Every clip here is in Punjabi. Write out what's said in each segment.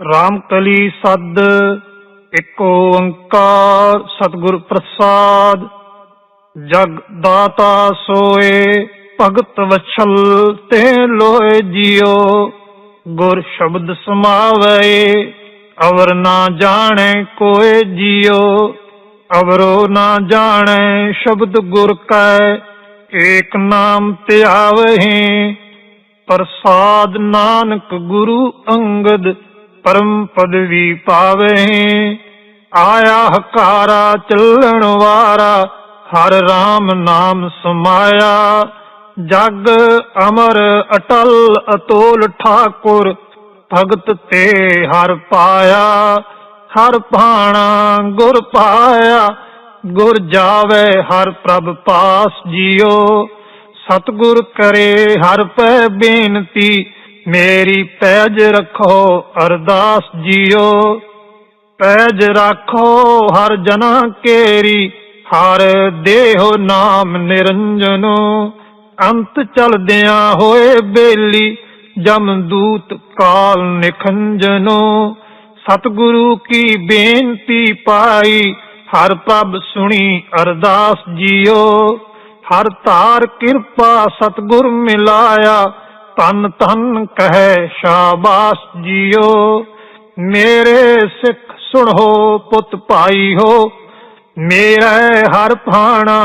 ਰਾਮ ਕਲੀ ਸਦ, ਇੱਕ ਓੰਕਾਰ, ਸਤਿਗੁਰ ਪ੍ਰਸਾਦ। ਜਗ ਦਾਤਾ ਸੋਏ, ਭਗਤ ਵਛਲ ਤੇ ਲੋਏ ਜਿਉ ਗੁਰ ਸ਼ਬਦ ਸਮਾਵੇ ਅਵਰ ਨਾ ਜਾਣੇ ਕੋਏ ਜਿਉ ਅਵਰੋ ਨਾ ਜਾਣੈ ਸ਼ਬਦ ਗੁਰ ਕੈ, ਏਕ ਨਾਮ ਧਿਆਵਹਿ। ਪ੍ਰਸਾਦ ਨਾਨਕ ਗੁਰੂ ਅੰਗਦ ਪਰਮ ਪਦਵੀ ਪਾਵਹਿ ਆਇਆ ਹਕਾਰਾ, ਚੱਲਣ ਵਾਰਾ, ਹਰ ਰਾਮ ਨਾਮ ਸਮਾਇਆ। ਜਗ ਅਮਰ ਅਟਲ ਅਤੋਲ ਠਾਕੁਰ, ਭਗਤ ਤੇ ਹਰ ਪਾਇਆ। ਹਰ ਪਾਣਾ ਗੁਰ ਪਾਇਆ, ਗੁਰ ਜਾਵੇ ਹਰ ਪ੍ਰਭ ਪਾਸ ਜਿਉ ਸਤਿਗੁਰ ਕਰੇ ਹਰ ਪੈ ਬੇਨਤੀ ਮੇਰੀ ਪੈਜ ਰੱਖੋ, ਅਰਦਾਸ ਜੀਓ। ਪੈਜ ਰੱਖੋ ਹਰ ਜਨਾ ਕੇਰੀ, ਹਰ ਦੇਹੋ ਨਾਮ ਨਿਰੰਜਨੋ। ਅੰਤ ਚਲਦਿਆਂ ਹੋਏ ਬੇਲੀ ਜਮਦੂਤ ਕਾਲ ਨਿਖੰਜਨੋ। ਸਤਿਗੁਰੂ ਕੀ ਬੇਨਤੀ ਪਾਈ, ਹਰ ਪ੍ਰਭ ਸੁਣੀ ਅਰਦਾਸ ਜੀਓ। ਹਰ ਧਾਰ ਕਿਰਪਾ ਸਤਿਗੁਰ ਮਿਲਾਇਆ ਤਨ ਤਨ ਕਹੈ ਸ਼ਾਬਾਸ਼ ਜੀਓ, ਮੇਰੇ ਸਿੱਖ ਸੁਣੋ, ਪੁੱਤ ਭਾਈ ਹੋ, ਮੇਰਾ ਹਰ ਭਾਣਾ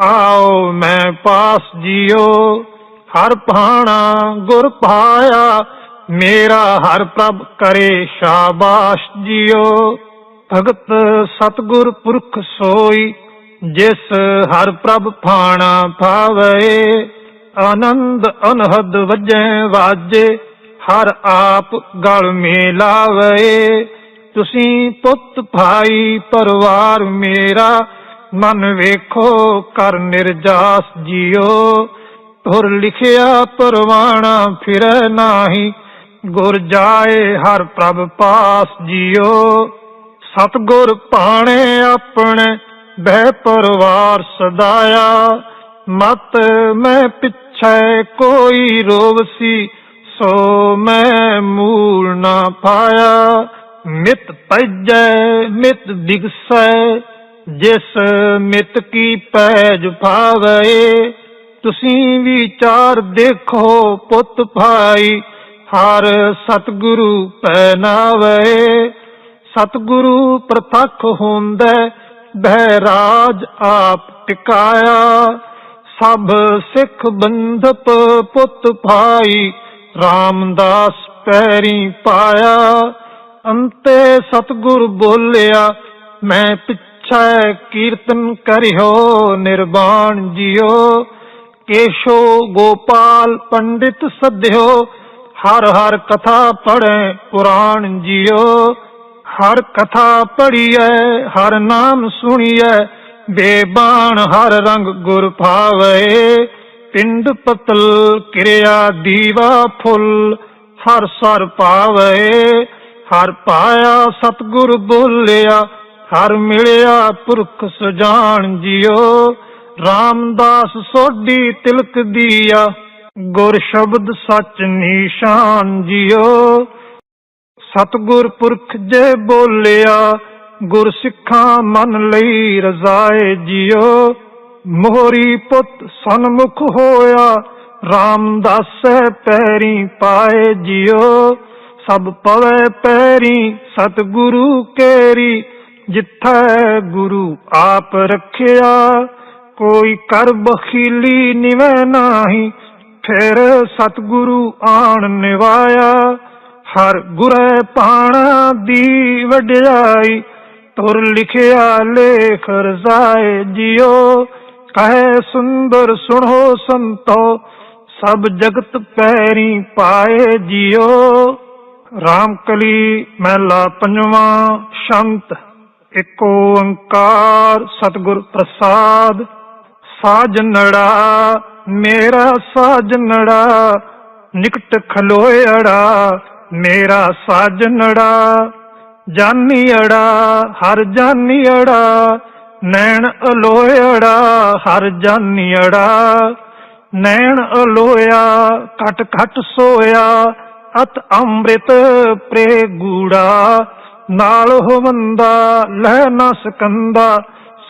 ਆਓ ਮੈਂ ਪਾਸ ਜਿਉ ਹਰ ਭਾਣਾ ਗੁਰ ਪਾਇਆ ਮੇਰਾ ਹਰ ਪ੍ਰਭ ਕਰੇ ਸ਼ਾਬਾਸ਼ ਜੀਓ। ਭਗਤ ਸਤਗੁਰ ਪੁਰਖ ਸੋਈ, ਜਿਸ ਹਰ ਪ੍ਰਭ ਭਾਣਾ ਭਾਵੇ ਆਨੰਦ ਅਨਹਦ ਵਜੈ ਵਾਜੇ, ਹਰ ਆਪ ਗਲ ਮੇਲਾਵੇ। ਤੁਸੀਂ ਪੁੱਤ ਭਾਈ ਪਰਿਵਾਰ ਮੇਰਾ, ਮਨ ਵੇਖੋ ਕਰ ਨਿਰਜਾਸ ਜਿਉ ਤੁਰ ਲਿਖਿਆ ਪਰਵਾਣਾ ਫਿਰੈ ਨਾਹੀ, ਗੁਰ ਜਾਏ ਹਰ ਪ੍ਰਭ ਪਾਸ ਜਿਉ ਸਤਗੁਰ ਪਾਣੇ ਆਪਣੇ, ਬਹਿ ਪਰਵਾਰ ਸਦਾਇਆ। ਮਤ ਮੈਂ ਪਿਛੈ ਕੋਈ ਰੋਵਸੀ ਸੋ ਮੈਂ ਮੂਲ ਨਾ ਪਾਇਆ। ਮਿਤ ਪੈਜੈ ਮਿਤ ਦਿਗਸੈ ਜਿਸ ਮਿਤ ਕੀ ਪੈਜ ਭਾਵੇ। ਤੁਸੀਂ ਵਿਚਾਰ ਦੇਖੋ ਪੁੱਤ ਭਾਈ, ਹਰ ਸਤਿਗੁਰੂ ਪਹਿਨਾਵੇ। ਸਤਿਗੁਰੂ ਪ੍ਰਤੱਖ ਹੁੰਦਾ, ਬਹਿ ਰਾਜ ਆਪ ਟਿਕਾਇਆ। ਸਭ ਸਿੱਖ ਬੰਧਪ ਪੁੱਤ ਭਾਈ, ਰਾਮਦਾਸ ਪੈਰੀ ਪਾਇਆ। ਅੰਤੇ ਸਤਿਗੁਰ ਬੋਲਿਆ, ਮੈਂ ਪਿੱਛੇ ਕੀਰਤਨ ਕਰਿਓ, ਨਿਰਵਾਣ ਜਿਓ। ਕੇਸ਼ੋ ਗੋਪਾਲ ਪੰਡਿਤ ਸਧਿਓ ਹਰ ਹਰ ਕਥਾ ਪੜੈ ਪੁਰਾਣ ਜਿਓ। ਹਰ ਕਥਾ ਪੜੀਐ ਹਰ ਨਾਮ ਸੁਣੀਐ ਬੇਬਾਨ ਹਰ ਰੰਗ ਗੁਰ ਭਾਵੇ, ਪਿੰਡ ਪਤਲ ਕਿਰਿਆ ਦੀਵਾ ਫੁੱਲ, ਹਰ ਸਰ ਪਾਵੇ। ਹਰ ਪਾਇਆ ਸਤਗੁਰ ਬੋਲਿਆ, ਹਰ ਮਿਲਿਆ ਪੁਰਖ ਸੁਜਾਨ ਜਿਉ ਰਾਮਦਾਸ ਸੋਢੀ ਤਿਲਕ ਦੀਆ, ਗੁਰ ਸ਼ਬਦ ਸੱਚ ਨਿਸ਼ਾਨ ਜਿਉ ਸਤਗੁਰ ਪੁਰਖ ਜੇ ਬੋਲਿਆ ਗੁਰਸਿੱਖਾਂ ਮਨ ਲਈ ਰਜ਼ਾਏ ਜਿਉ ਮੋਹਰੀ ਪੁੱਤ ਸਨਮੁਖ ਹੋਇਆ, ਰਾਮਦਾਸੈ ਪੈਰੀ ਪਾਏ ਜਿਉ ਸਭ ਪਵੇ ਪੈਰੀ ਸਤਗੁਰੂ ਕੇਰੀ, ਜਿੱਥੈ ਗੁਰੂ ਆਪ ਰੱਖਿਆ। ਕੋਈ ਕਰ ਬਖੀਲੀ ਨਿਵੈ ਨਾਹੀ, ਫਿਰ ਸਤਗੁਰੂ ਆਣ ਨਿਵਾਇਆ। ਹਰ ਗੁਰੈ ਪਾਣਾ ਦੀ ਵਡਿਆਈ ਤੁਰ ਲਿਖਿਆ ਲੇਖ ਰਜ਼ਾਏ ਜਿਓ ਕਹੇ ਸੁੰਦਰ ਸੁਣੋ ਸੰਤੋ, ਸਭ ਜਗਤ ਪੈਰੀ ਪਾਏ ਜਿਉ। ਰਾਮਕਲੀ ਮਹਿਲਾ ਪੰਜਵਾਂ ਸ਼ੰਤ ਏਕ ਓੰਕਾਰ ਸਤਿਗੁਰ ਪ੍ਰਸਾਦ। ਸਾਜਨੜਾ ਮੇਰਾ ਸਾਜਨੜਾ ਨਿਕਟ ਖਲੋਇੜਾ ਮੇਰਾ ਸਾਜਨੜਾ ਜਾਨੀ ਅੜਾ, ਹਰ ਜਾਨੀ ਅੜਾ, ਨੈਣ ਅਲੋਇੜਾ ਹਰ ਜਾਨੀ ਅੜਾ, ਨੈਣ ਅਲੋਇਆ, ਘਟ ਘਟ ਸੋਇਆ, ਅਤ ਅੰਮ੍ਰਿਤ ਪ੍ਰੇ ਗੂੜਾ, ਨਾਲ ਹੋਵੰਦਾ ਲਹਿ ਨਾ ਸਕੰਦਾ,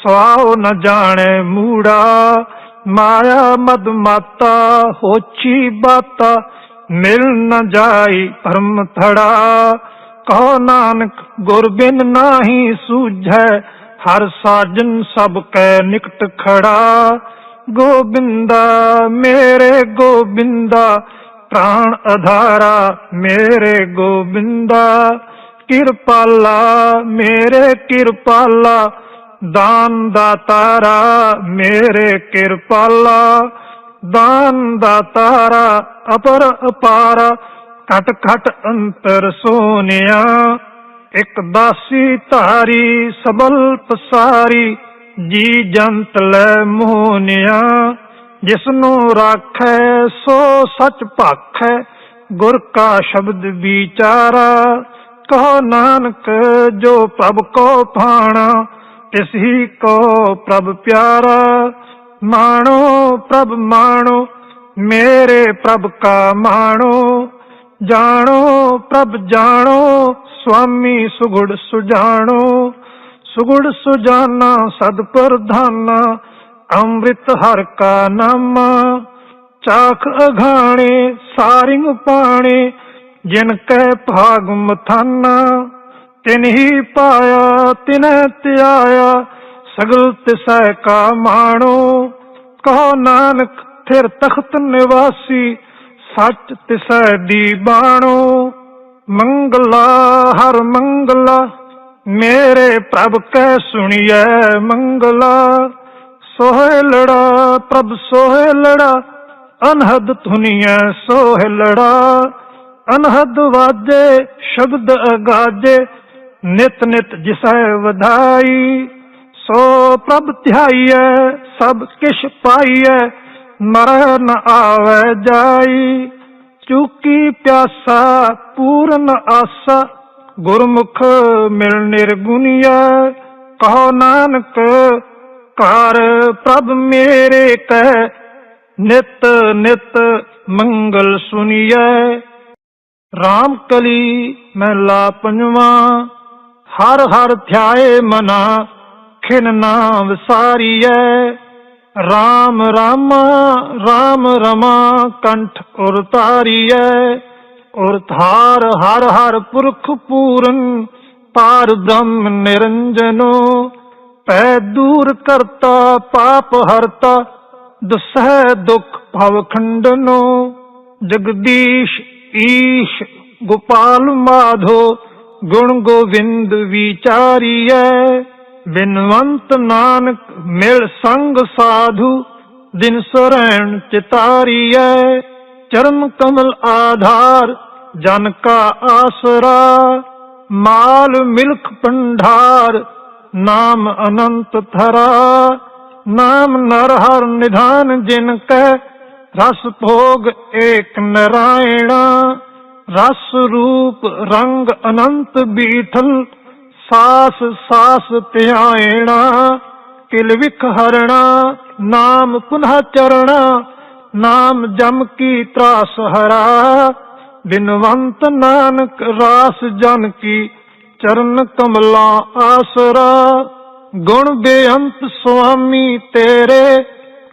ਸਵਾਉ ਨ ਜਾਣੇ ਮੂੜਾ, ਮਾਇਆ ਮਦ ਮਾਤਾ ਹੋਛੀ ਬਾਤਾ, ਮਿਲ ਨ ਜਾਈ ਭਰਮ ਥੜਾ ਕਹੋ ਨਾਨਕ ਗੁਰ ਬਿਨ ਨਾਹੀ ਸੂਝੈ, ਹਰ ਸਾਜਨ ਸਭ ਕੈ ਨਿਕਟ ਖੜਾ। ਗੋਬਿੰਦਾ, ਮੇਰੇ ਗੋਬਿੰਦਾ, ਪ੍ਰਾਣ ਅਧਾਰਾ, ਮੇਰੇ ਗੋਬਿੰਦਾ। ਕਿਰਪਾਲਾ, ਮੇਰੇ ਕਿਰਪਾਲਾ, ਦਾਨ ਦਾਤਾਰਾ, ਮੇਰੇ ਕਿਰਪਾਲਾ। ਦਾਨ ਦਾਤਾਰਾ, ਅਪਰ ਅਪਾਰਾ ਘਟ ਘਟ ਅੰਤਰ ਸੋਨਿਆ, ਇਕ ਦਾਸੀ ਧਾਰੀ ਸਬਲ ਪਸਾਰੀ, ਜੀ ਜੰਤ ਲੈ ਮੋਹਨਿਆ ਜਿਸ ਨੂੰ ਰਾਖੈ, ਸੋ ਸਚ ਭਾਖੈ, ਗੁਰ ਕਾ ਸ਼ਬਦ ਵਿਚਾਰਾ। ਕਹੋ ਨਾਨਕ, ਜੋ ਪ੍ਰਭ ਕੋ ਭਾਣਾ, ਤਿਸ ਹੀ ਕੋ ਪ੍ਰਭ ਪਿਆਰਾ। ਮਾਣੋ ਪ੍ਰਭ ਮਾਣੋ, ਮੇਰੇ ਪ੍ਰਭ ਕਾ ਮਾਣੋ ਜਾਣੋ, ਪ੍ਰਭ ਜਾਣੋ ਸੁਆਮੀ ਸੁਗੁੜ ਸੁਜਾਣੋ। ਸੁਗੁੜ ਸੁਜਾਨਾ ਸਦ ਪ੍ਰਧਾਨਾ ਅੰਮ੍ਰਿਤ ਹਰ ਕਾ ਨਾਮਾ। ਚਾਖ ਅਘਾਣੇ, ਸਾਰਿੰਗ ਪਾਣੇ, ਜਿਨ ਕੈ ਭਾਗ ਮਥਾਨਾ। ਤਿਨ ਹੀ ਪਾਇਆ, ਤਿਨੈ ਧਿਆਇਆ ਸਗਲ ਤਿਸੈ ਕਾ ਮਾਣੋ। ਕਹੋ ਨਾਨਕ, ਥਿਰ ਤਖਤ ਨਿਵਾਸੀ ਸੱਚ ਤਿਸੈ ਦੀ ਬਾਣੋ, ਮੰਗਲਾ, ਹਰ ਮੰਗਲਾ, ਮੇਰੇ ਪ੍ਰਭ ਕੈ ਸੁਣੀਐ ਮੰਗਲਾ। ਸੋਹਿਲੜਾ ਪ੍ਰਭ ਸੋਹਿਲੜਾ ਅਨਹਦ ਧੁਨੀਐ ਸੋਹਿਲੜਾ ਅਨਹਦ ਵਾਜੇ, ਸ਼ਬਦ ਅਗਾਜੇ, ਨਿਤ ਨਿਤ ਜਿਸੈ ਵਧਾਈ। ਸੋ ਪ੍ਰਭ ਧਿਆਈਐ, ਸਭ ਕਿਛ ਪਾਈਐ ਮਰਨ ਨ ਜਾਈ। ਚੁਕੀ ਪਿਆਸਾ, ਪੂਰਨ ਆਸਾ, ਗੁਰਮੁਖ ਮਿਲ ਨਿਰਗੁਣਿਆ ਕਹੋ ਨਾਨਕ, ਘਰ ਪ੍ਰਭ ਮੇਰੇ ਕਹਿ ਨਿਤ ਨਿਤ ਮੰਗਲ ਸੁਨੀਐ। ਰਾਮ ਕਲੀ ਮਹਿਲਾ ਪੰਜਵਾਂ, ਹਰ ਹਰ ਧਿਆਏ ਮਨਾ, ਖਿਨ ਨਾ ਵਿਸਾਰੀਐ। ਰਾਮ ਰਾਮਾ, ਰਾਮ ਰਮਾ, ਕੰਠ ਉਰ ਤਾਰੀਐ ਉਰ ਧਾਰ ਹਰ ਹਰ ਪੁਰਖ ਪੂਰਨ, ਪਾਰ ਬ੍ਰਹਮ ਨਿਰੰਜਨੋ, ਪੈ ਦੂਰ ਕਰਤਾ ਪਾਪ ਹਰਤਾ, ਦੁਸਹਿ ਦੁਖ ਭਵ ਖੰਡਨੋ, ਜਗਦੀਸ਼ ਈਸ਼ ਗੋਪਾਲ ਮਾਧੋ, ਗੁਣ ਗੋਵਿੰਦ ਵਿਚਾਰੀਐ। ਬਿਨਵੰਤ ਨਾਨਕ ਮਿਲ ਸੰਗ ਸਾਧੂ, ਦਿਨ ਸਰੈਣ ਚਿਤਾਰੀਐ। ਚਰਨ ਕਮਲ ਆਧਾਰ, ਜਨ ਕਾ ਆਸਰਾ। ਮਾਲ ਮਿਲਖ ਪੰਢਾਰ ਨਾਮ ਅਨੰਤ ਥਰਾ ਨਾਮ ਨਰ ਹਰ ਨਿਧਾਨ ਜਿਨ ਕੈ, ਰਸ ਭੋਗ ਏਕ ਨਰਾਇਣਾ। ਰਸ ਰੂਪ ਰੰਗ ਅਨੰਤ ਬੀਠਲ ਸਾਸ ਸਾਸ ਧਿਆਇਣਾ ਕਿਲ ਵਿਖ ਹਰਣਾ, ਨਾਮ ਪੁਨਹ ਚਰਣਾ, ਨਾਮ ਜਮ ਕੀ ਤਰਾਸ ਹਰਾ। ਬਿਨਵੰਤ ਨਾਨਕ ਰਾਸ ਜਨ ਕੀ ਚਰਨ ਕਮਲਾ ਆਸਰਾ। ਗੁਣ ਬੇਅੰਤ ਸੁਆਮੀ ਤੇਰੇ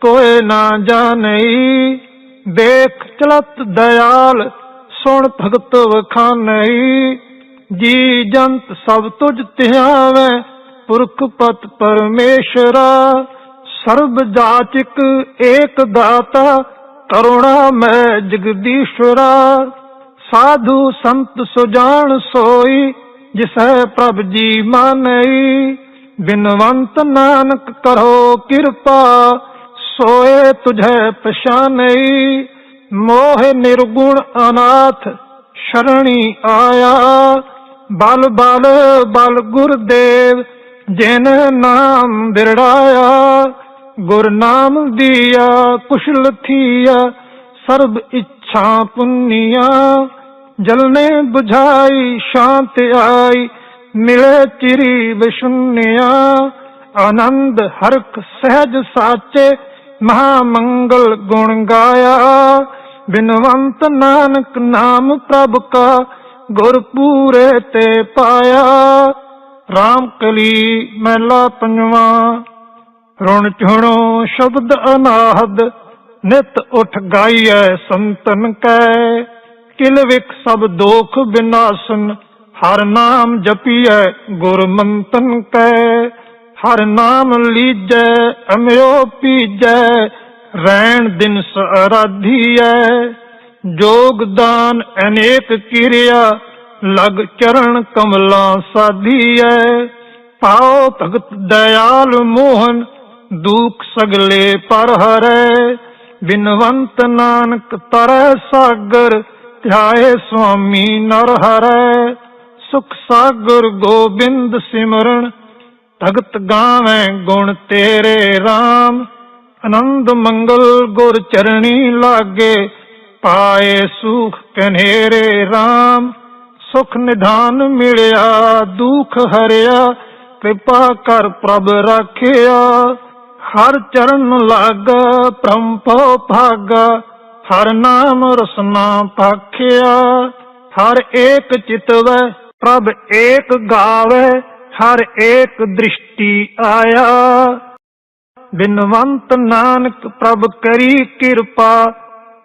ਕੋਏ ਨਾ ਜਾਣਈ। ਦੇਖ ਚਲਤ ਦਇਆਲ, ਸੁਣ ਭਗਤ ਵਖਾਨਈ। ਜੀ ਜੰਤ ਸਭ ਤੁਝ ਧਿਆਵੈ, ਪੁਰਖ ਪਤ ਪਰਮੇਸ਼ਰਾ। ਸਰਬ ਜਾਚਿਕ ਏਕ ਦਾਤਾ, ਕਰੁਣਾ ਮੈਂ ਜਗਦੀਸ਼ਰਾ ਸਾਧੂ ਸੰਤ ਸੁਜਾਨ ਸੋਈ, ਜਿਸੈ ਪ੍ਰਭ ਜੀ ਮਾਨਈ। ਬਿਨਵੰਤ ਨਾਨਕ ਕਰੋ ਕਿਰਪਾ, ਸੋਏ ਤੁਝੈ ਪਛਾਨਈ। ਮੋਹ ਨਿਰਗੁਣ ਅਨਾਥ, ਸ਼ਰਣੀ ਆਇਆ। ਬਲ ਬਲ ਬਲ ਗੁਰਦੇਵ, ਜਿਨ ਨਾਮ ਬਿਰੜਾਇਆ, ਗੁਰ ਨਾਮ ਦੀਆ ਕੁਸ਼ਲ ਥੀਆ, ਸਰਬ ਇੱਛਾ ਪੁੰਨੀਆ। ਜਲਨੇ 부ਝਾਈ ਸ਼ਾਂਤ ਆਈ, ਮਿਲੇ ਚਿਰੀ ਵਿਸ਼ੁੰਨਿਆ ਆਨੰਦ ਹਰਕ ਸਹਿਜ ਸਾਚੇ ਮਹਾ ਮੰਗਲ ਗੁਣ ਗਾਇਆ। ਬਿਨਵੰਤ ਨਾਨਕ ਨਾਮ ਪ੍ਰਭ ਕਾ ਗੁਰ ਪੂਰੇ ਤੇ ਪਾਇਆ। RAM ਕਲੀ ਮਹਿਲਾ ਪੰਜਵਾ। ਰੁਣ ਝੁਣੋ ਸ਼ਬਦ ਅਨਾਹਦ, ਨਿਤ ਉਠ ਗਾਈਐ ਸੰਤਨ ਕੈ। ਕਿਲ ਵਿਖ ਸਭ ਦੋਖ ਬਿਨਾਸਨ, ਹਰ ਨਾਮ ਜਪੀਐ ਗੁਰ ਮੰਤਨ ਕੈ। ਹਰ ਨਾਮ ਲੀਜੈ, ਅਮਿਓ ਪੀਜੈ, ਰੈਣ ਦਿਨ ਸਰਾਧੀਐ ਜੋਗਦਾਨ ਅਨੇਕ ਕਿਰਿਆ, ਲਗ ਚਰਨ ਕਮਲਾਂ ਸਾਧੀਐ। ਪਾਉ ਭਗਤ ਦਇਆਲ ਮੋਹਨ, ਦੁਖ ਸਗਲੇ ਪਰ ਹਰੈ। ਬਿਨਵੰਤ ਨਾਨਕ ਤਰੈ ਸਾਗਰ, ਧਿਆਏ ਸੁਆਮੀ ਨਰ ਹਰੈ। ਸੁਖ ਸਾਗਰ ਗੋਬਿੰਦ ਸਿਮਰਨ, ਭਗਤ ਗਾਵੇਂ ਗੁਣ ਤੇਰੇ RAM ਆਨੰਦ ਮੰਗਲ ਗੁਰ ਚਰਣੀ ਲਾਗੇ ਪਾਏ ਸੁਖ ਕਨੇਰੇ RAM ਸੁਖ ਨਿਧਾਨ ਮਿਲਿਆ, ਦੁਖ ਹਰਿਆ, ਕਿਰਪਾ ਕਰ ਪ੍ਰਭ ਰਾਖਿਆ। ਹਰ ਚਰਨ ਲਾਗਾ ਪ੍ਰੰਪੋ ਭਾਗਾ, ਹਰ ਨਾਮ ਰਸਨਾ ਪਾਖਿਆ। ਹਰ ਏਕ ਚਿਤਵੈ, ਪ੍ਰਭ ਏਕ ਗਾਵੇ, ਹਰ ਏਕ ਦ੍ਰਿਸ਼ਟੀ ਆਇਆ। ਬਿਨਵੰਤ ਨਾਨਕ ਪ੍ਰਭ ਕਰੀ ਕਿਰਪਾ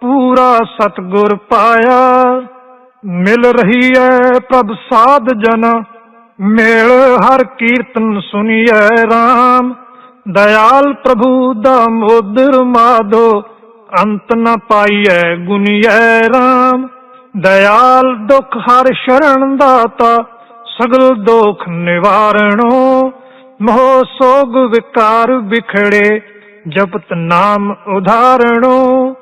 ਪੂਰਾ ਸਤਗੁਰ ਪਾਇਆ। ਮਿਲ ਰਹੀ ਐ ਪ੍ਰਭ ਸਾਧ ਜਨ। ਮੇਲ ਹਰ ਕੀਰਤਨ ਸੁਣੀਐ RAM ਦਇਆਲ ਪ੍ਰਭੂ ਦਾ ਮੋਦਰ ਮਾਧੋ ਅੰਤ ਨ ਪਾਈਐ ਗੁਨੀਐ RAM ਦਇਆਲ ਦੁਖ ਹਰ ਸ਼ਰਨ ਦਾਤਾ। ਸਗਲ ਦੋਖ ਨਿਵਾਰਣੋ। ਮੋਹ ਸੋਗ ਵਿਕਾਰ ਵਿਖੜੇ। ਜਪਤ ਨਾਮ ਉਧਾਰਣੋ।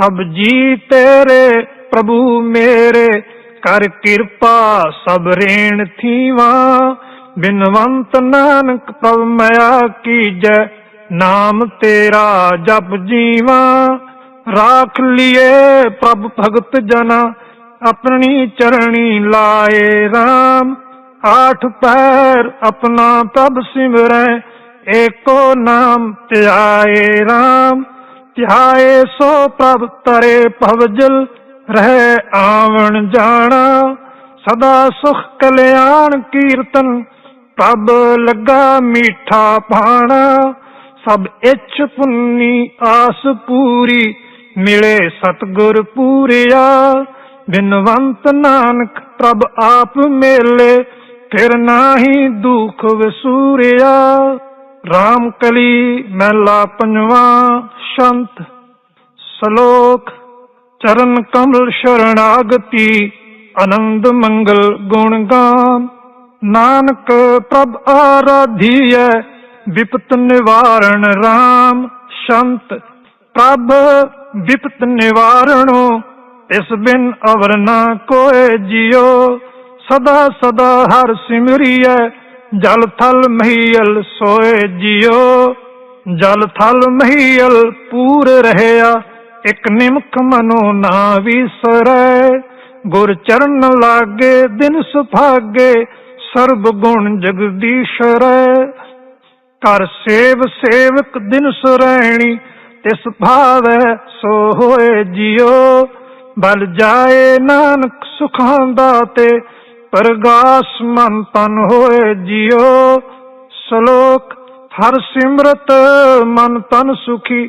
ਸਭ ਜੀ ਤੇਰੇ, ਪ੍ਰਭੂ ਮੇਰੇ। ਕਰ ਕਿਰਪਾ ਸਭ ਰੇਣ ਥੀਵਾ। ਬਿਨਵੰਤ ਨਾਨਕ ਪ੍ਰਭ ਮਇਆ ਕੀਜੈ, ਨਾਮ ਤੇਰਾ ਜਪ ਜੀਵਾ। ਰਾਖ ਲਿਏ ਪ੍ਰਭ ਭਗਤ ਜਨਾ, ਆਪਣੀ ਚਰਣੀ ਲਾਏ RAM ਆਠ ਪੈਰ ਆਪਣਾ ਪ੍ਰਭ ਸਿਮਰੈ, ਏਕੋ ਨਾਮ ਧਿਆਏ RAM ਧਿਆਏ ਸੋ ਪ੍ਰਭ ਤਰੇ ਭਵਜਲ ਰਹਿ ਆਵਣ ਜਾਣਾ। ਸਦਾ ਸੁਖ ਕਲਿਆਣ ਕੀਰਤਨ, ਪ੍ਰਭ ਲੱਗਾ ਮੀਠਾ ਪਾਣਾ ਸਭ ਇੱਛ ਪੁੰਨੀ ਆਸ ਪੂਰੀ, ਮਿਲੇ ਸਤਗੁਰ ਪੂਰਿਆ। ਬਿਨਵੰਤ ਨਾਨਕ ਪ੍ਰਭ ਆਪ ਮੇਲੇ, ਫਿਰ ਨਾਹੀ ਦੁਖ ਵਿਸੂਰਿਆ। RAM ਕਲੀ ਮਹਿਲਾ ਪੰਜਵਾ ਸ਼ੰਤ, ਸ਼ਲੋਕ ਚਰਨ ਕਮਲ ਸ਼ਰਣਾਗਤੀ, ਆਨੰਦ ਮੰਗਲ ਗੁਣ ਗਾਨ ਨਾਨਕ ਪ੍ਰਭ ਆਰਾਧੀਐ, ਵਿਪਤ ਨਿਵਾਰਣ RAM ਸ਼ੰਤ, ਪ੍ਰਭ ਵਿਪਤ ਨਿਵਾਰਣੋ, ਇਸ ਬਿਨ ਅਵਰ ਨਾ ਕੋਏ ਜਿਉ। ਸਦਾ ਸਦਾ ਹਰ ਸਿਮਰਿਐ ਜਲ ਥਲ ਮਹੀਲ ਸੋਏ ਜਿਉ ਜਲ ਥਲ ਮਹੀਲ ਪੂਰ ਰਹਿਆ, ਇਕ ਨਿਮਕ ਮਨੋ ਨਾ ਵਿਸਰੈ। ਗੁਰ ਚਰਨ ਲਾਗੇ, ਦਿਨ ਸੁਭਾਗੇ, ਸਰਬ ਗੁਣ ਜਗਦੀਸ਼ਰੈ। ਕਰ ਸੇਵ ਸੇਵਕ ਦਿਨ ਸੁਰੈਣੀ, ਤਿਸ ਭਾਵੈ ਸੋ ਹੋਏ ਜਿਉ ਬਲ ਜਾਏ ਨਾਨਕ ਸੁਖਾਂ ਦਾਤੇ ਪ੍ਰਗਾਸ ਮਨ ਤਨ ਹੋਏ ਜਿਉ, ਸ਼ਲੋਕ, ਹਰ ਸਿਮਰਤ ਮਨ ਤਨ ਸੁਖੀ,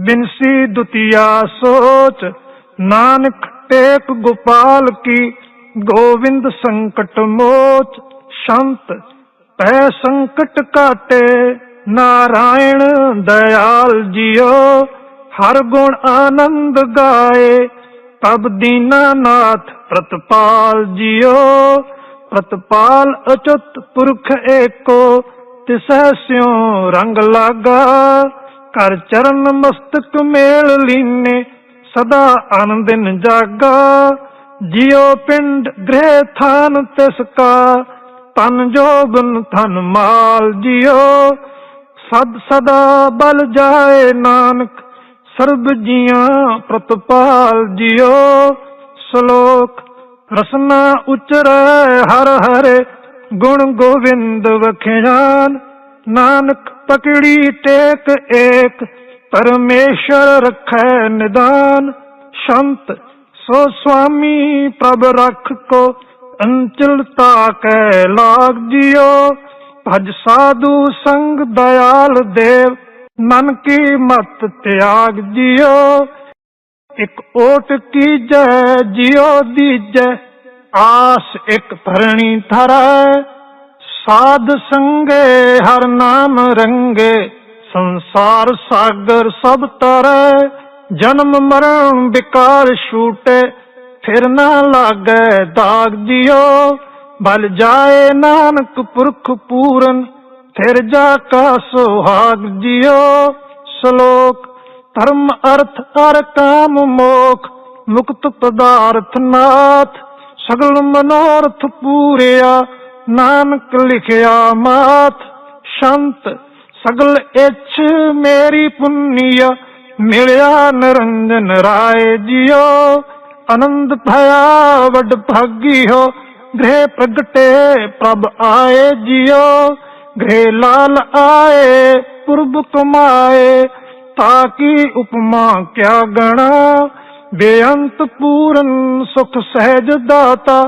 ਬਿਨਸੀ ਦੁਤੀਆ ਸੋਚ, ਨਾਨਕ ਟੇਕ ਗੋਪਾਲ ਕੀ, ਗੋਵਿੰਦ ਸੰਕਟ ਮੋਚ, ਸ਼ੰਤ, ਪੈ ਸੰਕਟ ਕਾਟੇ ਨਾਰਾਇਣ ਦਇਆਲ ਜਿਉ, ਹਰ ਗੁਣ ਆਨੰਦ ਗਾਏ ਤਬ ਦੀਨਾਨਾਥ ਪ੍ਰਤਪਾਲ ਜਿਉ ਪ੍ਰਤਪਾਲ ਅਚਤ ਪੁਰਖ ਏਕੋ ਤਿਸੈ ਸਿਉ ਰੰਗ ਲਾਗਾ। ਕਰ ਚਰਨ ਮਸਤਕ ਮੇਲ ਲੀਨੇ, ਸਦਾ ਆਨੰਦਿਨ ਜਾਗਾ। ਜਿਉ ਪਿੰਡ ਗ੍ਰਹਿ ਥਾਨ ਤਿਸ ਕਾ ਤਨ ਜੋਬਨ ਧਨ ਮਾਲ ਜਿਉ ਸਦ ਸਦਾ ਬਲ ਜਾਏ ਨਾਨਕ ਸਰਬ ਜੀਆਂ ਪ੍ਰਤਪਾਲ ਜਿਓ, ਸ਼ਲੋਕ ਰਸਨਾ ਉਚਰੈ ਹਰ ਹਰੇ, ਗੁਣ ਗੋਵਿੰਦ ਵਖਿਆਨ, ਨਾਨਕ ਪਕੜੀ ਟੇਕ ਏਕ, ਪਰਮੇਸ਼ਰ ਰਖੈ ਨਿਦਾਨ, ਸ਼ੰਤ ਸੋ ਸੁਆਮੀ ਪ੍ਰਭ ਰਖ ਕੋ ਅੰਚਲਤਾ ਕੈ ਲਾਗ ਜਿਓ, ਭਜ ਸਾਧੂ ਸੰਗ ਦਇਆਲ ਦੇਵ ਮਨ ਕੀ ਮਤ ਤਿਆਗ ਦਿਓ ਇਕ ਓਟ ਕੀਜੈ ਜਿਉ ਦੀਜੈ, ਆਸ ਇਕ ਧਰਣੀ ਧਰੈ, ਸਾਧ ਸੰਗੇ ਹਰ ਨਾਮ ਰੰਗੇ, ਸੰਸਾਰ ਸਾਗਰ ਸਭ ਤਰੈ, ਜਨਮ ਮਰਨ ਵਿਕਾਰ ਛੂਟੇ, ਫਿਰ ਨਾ ਲਾਗੈ ਦਾਗ ਜਿਉ, ਬਲ ਜਾਏ ਨਾਨਕ ਪੁਰਖ ਪੂਰਨ ਫਿਰ ਜਾ ਕਾ ਸੁਹਾਗ ਜਿਉ, ਸ਼ਲੋਕ, ਧਰਮ, ਅਰਥ ਅਰ ਕਾਮ, ਮੋਖ, ਮੁਕਤ ਪਦਾਰਥ ਨਾਥ, ਸਗਲ ਮਨੋਰਥ ਪੂਰਿਆ, ਨਾਨਕ ਲਿਖਿਆ ਮਾਤ ਸ਼ੰਤ, ਸਗਲ ਇੱਛ ਮੇਰੀ ਪੁੰਨੀਆ, ਮਿਲਿਆ ਨਰੰਜਨ ਰਾਏ ਜਿਉ, ਆਨੰਦ ਭਇਆ ਵਡ ਭਾਗੀ ਹੋ ਗ੍ਰਹਿ ਪ੍ਰਗਟੇ ਪ੍ਰਭ ਆਏ ਜਿਉ। ਗ੍ਰਹਿ ਲਾਲ ਆਏ, ਪੁਰਬ ਕਮਾਏ ਤਾਕੀ ਉਪਮਾ ਕਿਆ ਗਣਾ? ਬੇਅੰਤ ਪੂਰਨ ਸੁਖ ਸਹਿਜ ਦਾਤਾ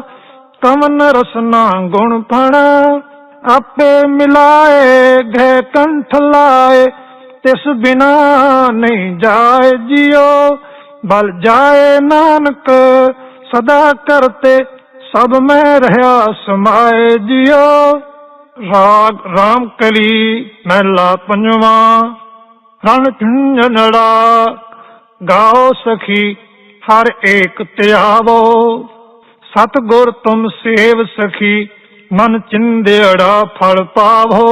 ਕਮਨ ਰਸਨਾ ਗੁਣ ਫਣਾ ਆਪੇ ਮਿਲਾਏ ਗਏ ਕੰਠ ਲਾਏ, ਤਿਸ ਬਿਨਾ ਨਹੀਂ ਜਾਏ ਜਿਉ। ਬਲ ਜਾਏ ਨਾਨਕ, ਸਦਾ ਕਰਤੇ, ਸਭ ਮੈਂ ਰਹਾ ਸਮਾਏ ਜਿਉ। ਰਾਗ ਰਾਮ ਕਲੀ ਮਹਿਲਾ ਪੰਜਵਾਂ, ਰਣ ਝੁੰਝਣੜਾ ਗਾਓ ਸਖੀ ਹਰ ਏਕ ਧਿਆਵੋ ਸਤਗੁਰ ਤੁਮ ਸੇਵ ਸਖੀ, ਮਨ ਚਿੰਦੇੜਾ ਫਲ ਪਾਵੋ।